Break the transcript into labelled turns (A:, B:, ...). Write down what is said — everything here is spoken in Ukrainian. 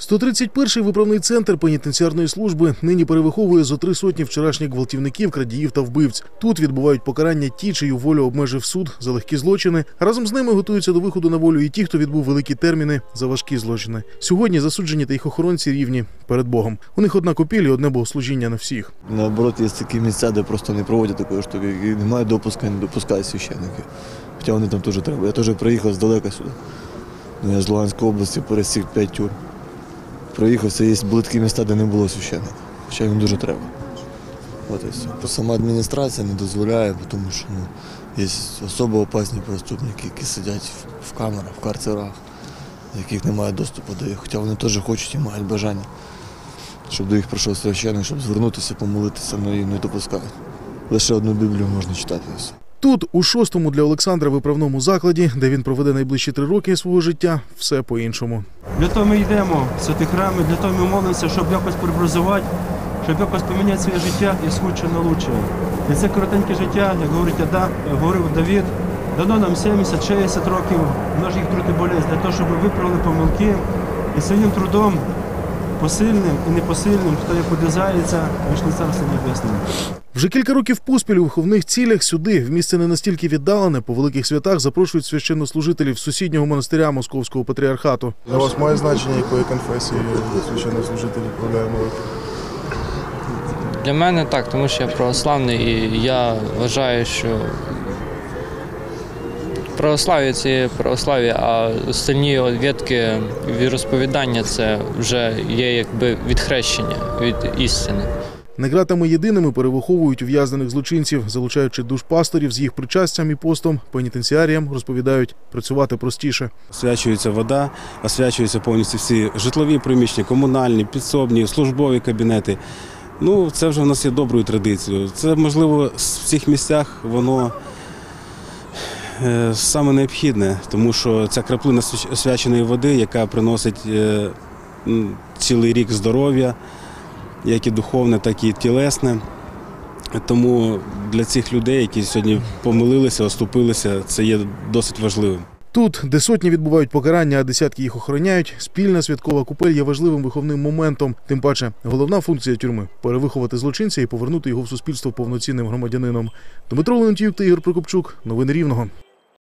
A: 131-й виправний центр пенітенціарної служби нині перевиховує зо три сотні вчорашніх гвалтівників, крадіїв та вбивць. Тут відбувають покарання ті, чию волю обмежив суд за легкі злочини. Разом з ними готуються до виходу на волю і ті, хто відбув великі терміни за важкі злочини. Сьогодні засуджені та їх охоронці рівні перед Богом. У них одна купіль і одне богослужіння на всіх.
B: Наоборот, є такі місця, де просто не проводять такої штуки, і немає допуска, не допускають священники. Хоча вони там теж треба. Я теж приїхав здалека сюди. Ну, Я з Луганської області пересік п'ять тюрм. Проїхався, є були такі міста, де не було священника. Хоча їм дуже треба. От і все. Сама адміністрація не дозволяє, тому що ну, є особо опасні преступники, які сидять в- камерах, в карцерах, яких немає доступу до їх. Хоча вони теж хочуть і мають бажання щоб до їх прийшов священник, щоб звернутися, помолитися, але їм не допускають. Лише одну Біблію можна читати і.
A: Тут, у шостому для Олександра виправному закладі, де він проведе найближчі три роки свого життя, все по-іншому.
C: Для того ми йдемо в святі храми, для того ми молимося, щоб якось преобразувати, щоб якось поміняти своє життя і з худше на лучше. І це коротеньке життя, як говорить Ада, говорив Давід, дано нам 70-60 років множих труд болезнь для того, щоб виправили помилки і своїм трудом, посильним і непосильним, хто як подизається, вийшли царство небесне.
A: Вже кілька років поспіль у виховних цілях сюди, в місце не настільки віддалене, по великих святах запрошують священнослужителів сусіднього монастиря Московського патріархату.
D: Для вас має значення, якої конфесії священнослужитель відправляє молитву?
E: Для мене так, тому що я православний і я вважаю, що православ'я це є православ'я, а остальні відки віросповідання це вже є якби відхрещення від істини.
A: Не ґратами єдиними перевиховують ув'язнених злочинців, залучаючи душпасторів з їх причастям і постом, пенітенціаріям розповідають працювати простіше.
F: Освячується вода, освячуються повністю всі житлові приміщення, комунальні, підсобні, службові кабінети. Ну, це вже в нас є доброю традицією. Це, можливо, в всіх місцях воно е, саме необхідне, тому що ця краплина свяч- освяченої води, яка приносить е, цілий рік здоров'я, як і духовне, так і тілесне. Тому для цих людей, які сьогодні помилилися, оступилися, це є досить важливим.
A: Тут, де сотні відбувають покарання, а десятки їх охороняють, спільна святкова купель є важливим виховним моментом. Тим паче, головна функція тюрми перевиховати злочинця і повернути його в суспільство повноцінним громадянином. Дмитро Леонтіюк та Ігор Прокопчук. Новини Рівного.